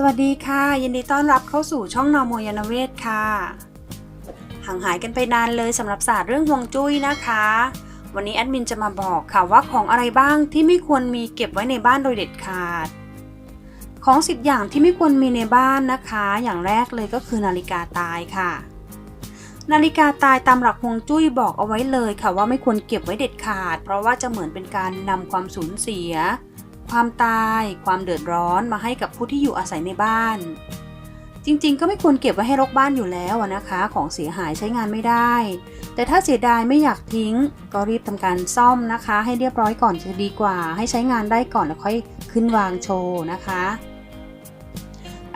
สวัสดีค่ะ ยินดีต้อนรับเข้าสู่ช่องนอมยานเวศค่ะ ห่างหายกันไปนานเลยสำหรับศาสตร์เรื่องฮวงจุ้ยนะคะ วันนี้แอดมินจะมาบอกค่ะว่าของอะไรบ้างที่ไม่ควรมีเก็บไว้ในบ้านโดยเด็ดขาด ของ 10 อย่างที่ไม่ควรมีในบ้านนะคะ อย่างแรกเลยก็คือนาฬิกาตายค่ะ นาฬิกาตายตามหลักฮวงจุ้ยบอกเอาไว้เลยค่ะว่าไม่ควรเก็บไว้เด็ดขาด เพราะว่าจะเหมือนเป็นการนำความสูญเสีย ความตาย ความเดือดร้อนมาให้กับผู้ที่อยู่อาศัยในบ้าน จริงๆ ก็ไม่ควรเก็บไว้ให้รกบ้านอยู่แล้วนะคะ ของเสียหายใช้งานไม่ได้ แต่ถ้าเสียดายไม่อยากทิ้ง ก็รีบทำการซ่อมนะคะ ให้เรียบร้อยก่อนจะดีกว่า ให้ใช้งานได้ก่อนแล้วค่อยขึ้นวางโชว์นะคะ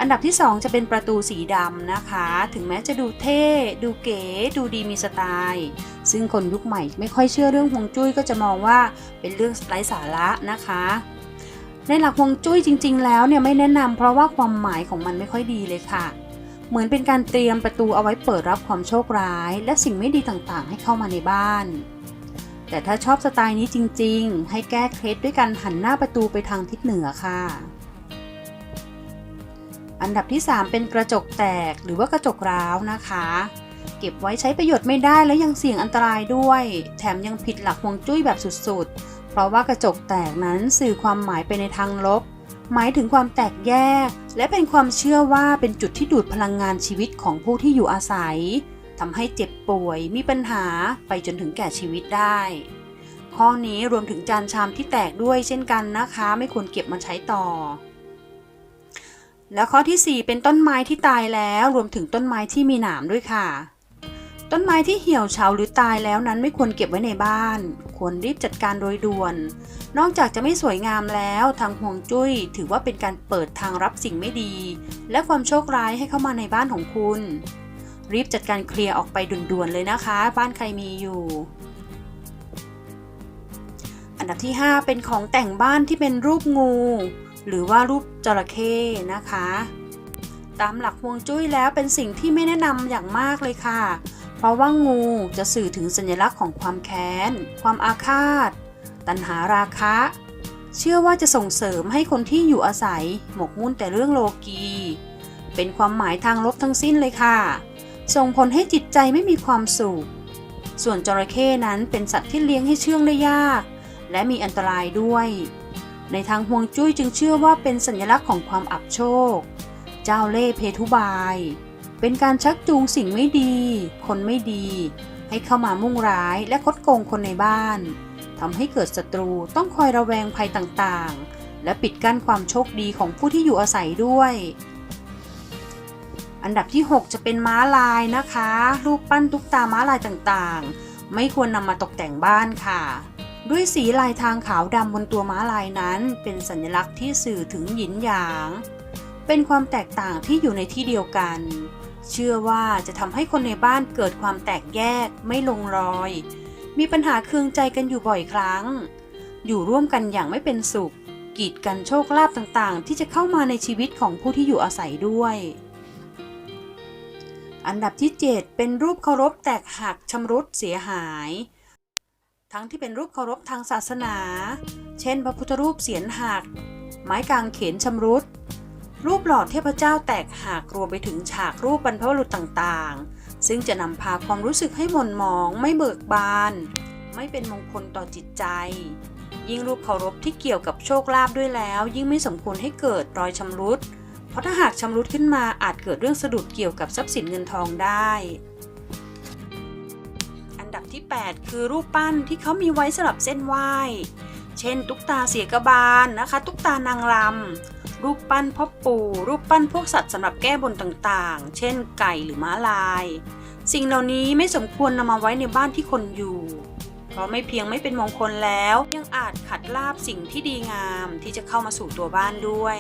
อันดับที่ 2 จะเป็นประตูสีดำนะคะ ถึงแม้จะดูเท่ ดูเก๋ ดูดีมีสไตล์ซึ่งคนยุคใหม่ไม่ค่อยเชื่อเรื่องฮวงจุ้ยก็จะมองว่าเป็นเรื่องไร้สาระนะคะ ในหลักฮวงจุ้ยจริง ๆ แล้วเนี่ยไม่แนะนำเพราะว่าความหมายของมันไม่ค่อยดีเลยค่ะ เหมือนเป็นการเตรียมประตูเอาไว้เปิดรับความโชคร้าย และสิ่งไม่ดีต่างๆ ให้เข้ามาในบ้าน แต่ถ้าชอบสไตล์นี้จริง ๆ ให้แก้เคล็ดด้วยการหันหน้าประตูไปทางทิศเหนือค่ะ อันดับที่ 3 เป็นกระจกแตกหรือว่ากระจกร้าวนะคะเก็บไว้ใช้ประโยชน์ไม่ได้และยังเสี่ยงอันตรายด้วย แถมยังผิดหลักฮวงจุ้ยแบบสุดๆ เพราะว่ากระจกแตกนั้นสื่อความหมายไปในทางลบ หมายถึงความแตกแยก และเป็นความเชื่อว่าเป็นจุดที่ดูดพลังงานชีวิตของผู้ที่อยู่อาศัยทำให้เจ็บป่วยมีปัญหาไปจนถึงแก่ชีวิตได้ ข้อนี้รวมถึงจานชามที่แตกด้วยเช่นกันนะคะ ไม่ควรเก็บมาใช้ต่อ แล้วข้อที่ 4 เป็นต้นไม้ที่ตายแล้วรวมถึงต้นไม้ที่มีหนามด้วยค่ะ ต้นไม้ที่เหี่ยวเฉาหรือตายแล้วนั้นไม่ควรเก็บไว้ในบ้าน ควรรีบจัดการโดยด่วน นอกจากจะไม่สวยงามแล้วทางห่วงจุ้ย ถือว่าเป็นการเปิดทางรับสิ่งไม่ดี และความโชคร้ายให้เข้ามาในบ้านของคุณ รีบจัดการเคลียร์ออกไปด่วนๆเลยนะคะ บ้านใครมีอยู่ อันดับที่ 5 เป็นของแต่งบ้านที่เป็นรูปงู หรือว่ารูปจระเข้นะคะ ตามหลักฮวงจุ้ยแล้วเป็นสิ่งที่ไม่แนะนำอย่างมากเลยค่ะ เพราะว่างูจะสื่อถึงสัญลักษณ์ของความแค้น ความอาฆาต ตัณหาราคะ เชื่อว่าจะส่งเสริมให้คนที่อยู่อาศัย หมกมุ่นแต่เรื่องโลกี เป็นความหมายทางลบทั้งสิ้นเลยค่ะ ส่งผลให้จิตใจไม่มีความสุข ส่วนจระเข้นั้นเป็นสัตว์ที่เลี้ยงให้เชื่องได้ยาก และมีอันตรายด้วย ในทางฮวงจุ้ยจึงเชื่อว่าเป็นสัญลักษณ์ของความอับโชค เจ้าเล่เพทุบาย เป็นการชักจูงสิ่งไม่ดี คนไม่ดี ให้เข้ามามุ่งร้ายและคดโกงคนในบ้านทำให้เกิดศัตรูต้องคอยระแวงภัยต่างๆ และปิดกั้นความโชคดีของผู้ที่อยู่อาศัยด้วย อันดับที่ 6 จะเป็นม้าลายนะคะ รูปปั้นตุ๊กตาม้าลายต่างๆ ไม่ควรนำมาตกแต่งบ้านค่ะ ด้วยสีลายทางขาวดำบนตัวม้าลายนั้น เป็นสัญลักษณ์ที่สื่อถึงหยินหยาง เป็นความแตกต่างที่อยู่ในที่เดียวกัน เชื่อว่าจะทำให้คนในบ้านเกิดความแตกแยกไม่ลงรอย มีปัญหาเคืองใจกันอยู่บ่อยครั้ง อยู่ร่วมกันอย่างไม่เป็นสุข กีดกันโชคลาภต่างๆ ที่จะเข้ามาในชีวิตของผู้ที่อยู่อาศัยด้วย อันดับที่ 7 เป็นรูปเคารพแตกหักชำรุดเสียหาย ทั้งที่เป็นรูปเคารพทางศาสนา เช่น พระพุทธรูปเสียนหัก ไม้กางเขนชำรุด รูปหล่อเทพเจ้าแตกหักรวมไปถึงฉากรูปบรรพบุรุษต่างๆ ซึ่งจะนำพาความรู้สึกให้หม่นหมอง ไม่เบิกบาน ไม่เป็นมงคลต่อจิตใจ ยิ่งรูปเคารพที่เกี่ยวกับโชคลาภด้วยแล้ว ยิ่งไม่สมควรให้เกิดรอยชำรุด เพราะถ้าหากชำรุดขึ้นมาอาจเกิดเรื่องสะดุดเกี่ยวกับทรัพย์สินเงินทองได้ อันดับที่ 8 คือรูปปั้นที่เขามีไว้สำหรับเส้นไหว้ เช่น ตุ๊กตาเสียกบาลนะคะ ตุ๊กตานางรำรูปปั้นพ่อปู่ รูปปั้นพวกสัตว์สำหรับแก้บนต่างๆ เช่น ไก่หรือม้าลาย สิ่งเหล่านี้ไม่สมควรนำมาไว้ในบ้านที่คนอยู่ เพราะไม่เพียงไม่เป็นมงคลแล้ว ยังอาจขัดลาบสิ่งที่ดีงามที่จะเข้ามาสู่ตัวบ้านด้วย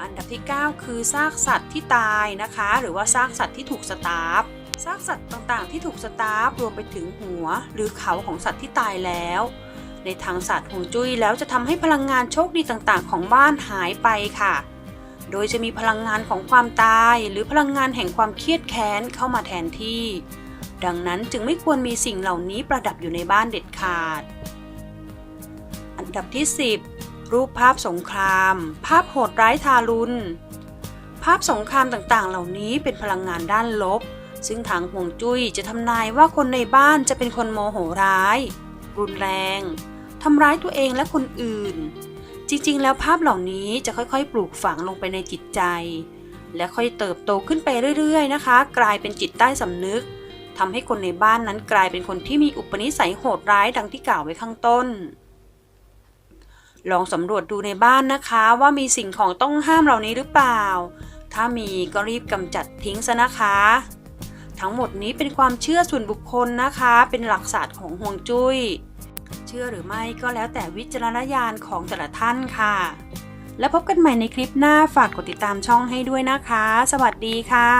อันดับที่ 9 คือซากสัตว์ที่ตายนะคะ หรือว่าซากสัตว์ที่ถูกสตาร์ฟซากสัตว์ต่างๆ ที่ถูกสตาร์ฟรวมไปถึงหัว หรือเขาของสัตว์ที่ตายแล้ว ในทางศาสตร์ฮวงจุ้ยแล้วจะทำให้พลังงานโชคดีต่างๆ ของบ้านหายไปค่ะ โดยจะมีพลังงานของความตาย หรือพลังงานแห่งความเครียดแค้นเข้ามาแทนที่ ดังนั้นจึงไม่ควรมีสิ่งเหล่านี้ประดับอยู่ในบ้านเด็ดขาด อันดับที่ 10 รูปภาพสงคราม ภาพโหดร้ายทารุณภาพสงครามต่างๆ เหล่านี้เป็นพลังงานด้านลบ ซึ่งทางห่วงจุ้ยจะทำนายว่าคนในบ้านจะเป็นคนโมโหร้าย รุนแรง ทำร้ายตัวเองและคนอื่น จริงๆ แล้วภาพเหล่านี้จะค่อยๆ ปลูกฝังลงไปในจิตใจ และค่อยเติบโตขึ้นไปเรื่อยๆ นะคะ กลายเป็นจิตใต้สำนึกทำให้คนในบ้านนั้นกลายเป็นคนที่มีอุปนิสัยโหดร้ายดังที่กล่าวไว้ข้างต้น ลองสำรวจดูในบ้านนะคะว่ามีสิ่งของต้องห้ามเหล่านี้หรือเปล่า ถ้ามีก็รีบกำจัดทิ้งซะนะคะ ทั้งหมดนี้เป็นความเชื่อส่วนบุคคลนะคะ เป็นหลักศาสตร์ของห่วงจุ้ย เชื่อหรือไม่ก็แล้วแต่วิจารณญาณของแต่ละท่านค่ะ แล้วพบกันใหม่ในคลิปหน้าฝากกดติดตามช่องให้ด้วยนะคะ สวัสดีค่ะ